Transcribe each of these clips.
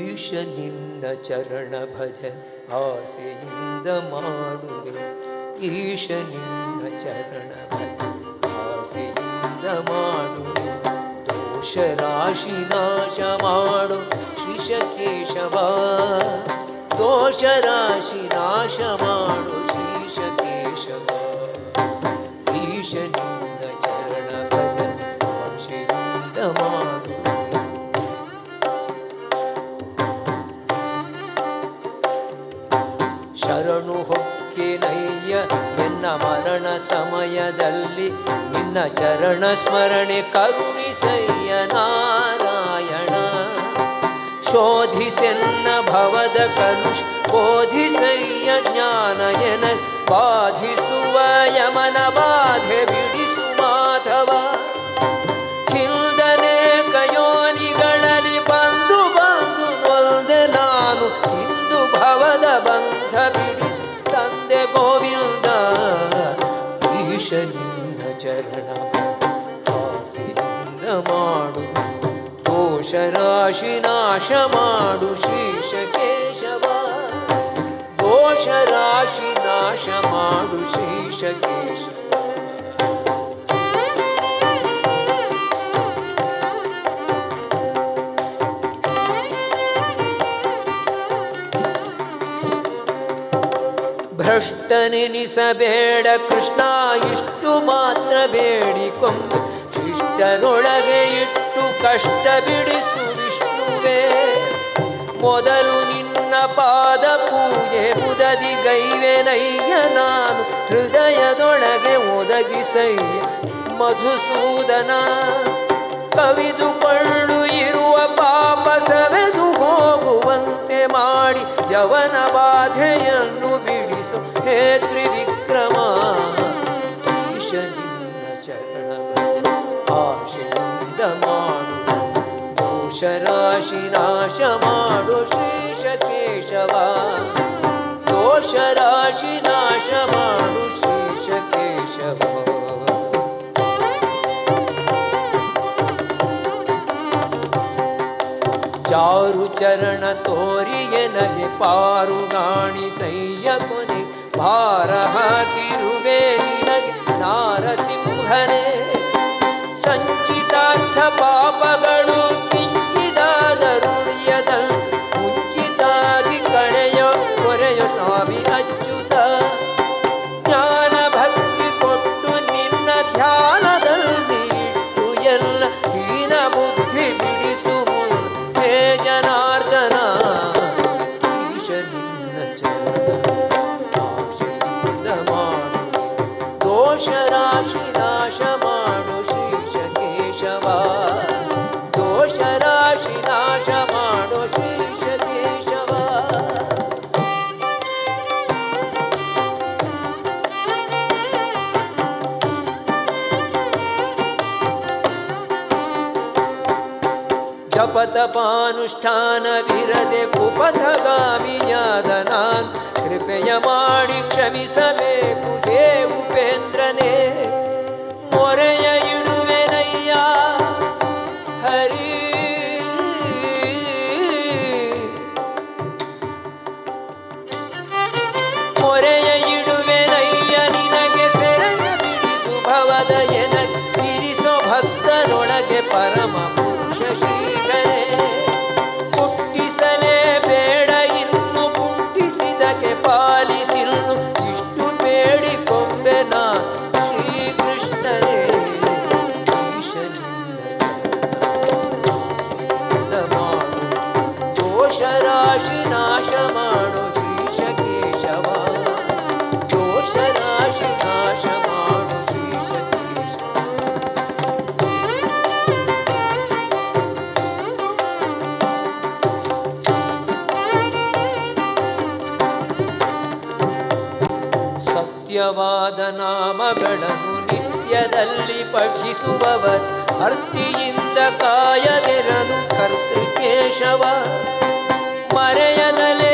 ಈಶ ನಿನ್ನ ಚರಣ ಭಜನ್ ಆಸೆಯಿಂದ ಮಾಡುವೆ ಈಶ ನಿನ್ನ ಚರಣ ಭಜನ್ ಆಸೆಯಿಂದ ಮಾಡುವೆ ದೋಷ ರಾಶಿ ನಾಶ ಮಾಡು ಶ್ರೀಶಕೇಶವ ದೋಷ ರಾಶಿ ನಾಶ ಮಾಡು ಶ್ರೀಶಕೇಶವ ಈಶ ನಿನ್ನ ಚರಣ ಭಜನ್ ಆಸೆಯಿಂದ ಮಾಡುವೆ ಶರಣು ಹೊಕ್ಕಿನಯ್ಯ ಎನ್ನ ಮರಣ ಸಮಯದಲ್ಲಿ ನಿನ್ನ ಚರಣ ಸ್ಮರಣೆ ಕರುಣಿಸಯ್ಯ ನಾರಾಯಣ. ಶೋಧಿಸೆನ್ನ ಭವದ ಕನುಷ್ ಬೋಧಿಸಯ್ಯ ಜ್ಞಾನ ಎನ ಬಾಧಿಸುವ ಯಮನ ಬಾಧೆ ಮಾಡು ದೋಷ ರಾಶಿ ನಾಶ ಮಾಡು ಶ್ರೀಶ ಕೇಶವ ದೋಷ ರಾಶಿ ನಾಶ ಮಾಡು ಶ್ರೀಶ ಕೇಶವ ಭ್ರಷ್ಟನೆನಿಸಬೇಡ ಕೃಷ್ಣ ಇಷ್ಟು ಮಾತ್ರ ಬೇಡಿಕೊಂಡು ಶಿಷ್ಟರೊಳಗೆ ಇಟ್ಟು ಕಷ್ಟ ಬಿಡಿಸು ವಿಷ್ಣುವೇ ಮೊದಲು ನಿನ್ನ ಪಾದ ಪೂಜೆ ಮುದದಿ ಗೈವೆನಯ್ಯ ನಾನು ಹೃದಯದೊಳಗೆ ಒದಗಿಸಯ್ಯ ಮಧುಸೂದನ. ಕವಿದುಕೊಳ್ಳು ಇರುವ ಪಾಪ ಸವೆದು ಹೋಗುವಂತೆ ಮಾಡಿ ಜವನ ಬಾಧೆಯನ್ನು ಬಿಡಿಸು. ಹೇ ತ್ರಿವಿಕ್ರಮ ದೋಷ ರಾಶಿ ನಾಶ ಮಾಡು ಶ್ರೀಶ ಕೇಶವ ದೋಷ ರಾಶಿ ನಾಶ ಮಾಡು ಶ್ರೀಶ ಕೇಶವ ಚಾರು ಚರಣ ತೋರಿಯ ನಗೆ ಸೈಯ ಕೊನೆ. ಭಾರ ಹಾಕಿರುವೆ ನಿನಗೆ ನಾರಸಿಂಹರೇ ಸಂಚಿತಾರ್ಥ ಪಾಪಗಳು ಜಪತಪಾನುಷ್ಠಾನವಿರದೆ ಕುಪಥಗಾಮಿಯಾದ ನಾನ್ ಕೃಪೆಯ ಮಾಡಿ ಕ್ಷಮಿಸಬೇಕು ದೇವುಪೇಂದ್ರನೇ ಮೊರೆಯ ಇಡುವೆನಯ್ಯ ಹರಿ. ಮೊರೆಯ ಇಡುವೆನಯ್ಯ ನಿನಗೆ ಸೆರೆಯ ಬಿಡಿಸು ಭವದ ಎನ, ಇರಿಸೋ ಭಕ್ತರೊಳಗೆ ಪರಮ ದೋಷರಾಶಿ ನಾಶ ಮಾಡು ಶ್ರೀಶ ಕೇಶವ. ನಾಶ ಮಾಡು ಸತ್ಯವಾದ ನಾಮಗಳನ್ನು ನಿತ್ಯದಲ್ಲಿ ಪಠಿಸುವವ ಅರ್ತಿಯಿಂದ ಕಾಯದೆರನು ಕರ್ತೃ ಕೇಶವ. ಮರೆಯದಲೇ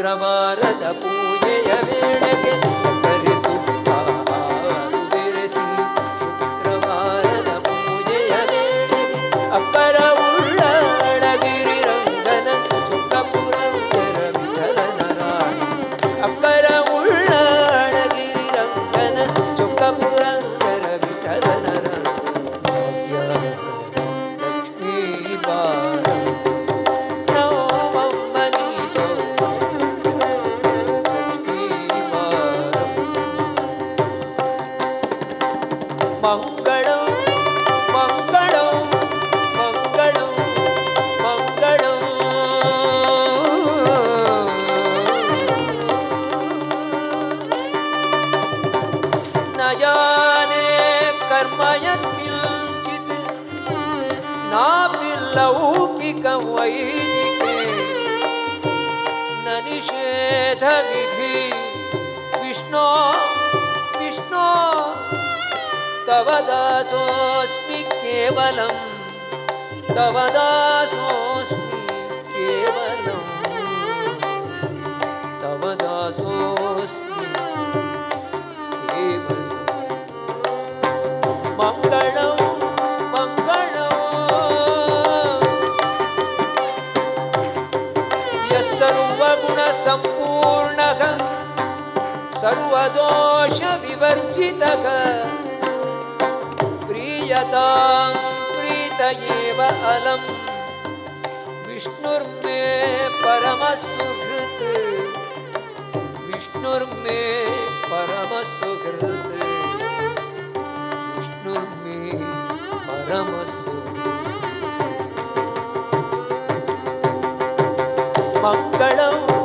ಶುಕ್ರವಾರದ ಪೂಜೆಯ ವೇಳೆಗೆ विष्णो विष्णो तव दासोऽस्मि केवलं तव दासोऽस्मि केवलं तव दासोऽस्मि प्रीतक प्रीयतां प्रीत एव अलं विष्णुर्मे परमसुहृत् विष्णुर्मे परमसुहृत् विष्णुर्मे परमसु मङ्गलम्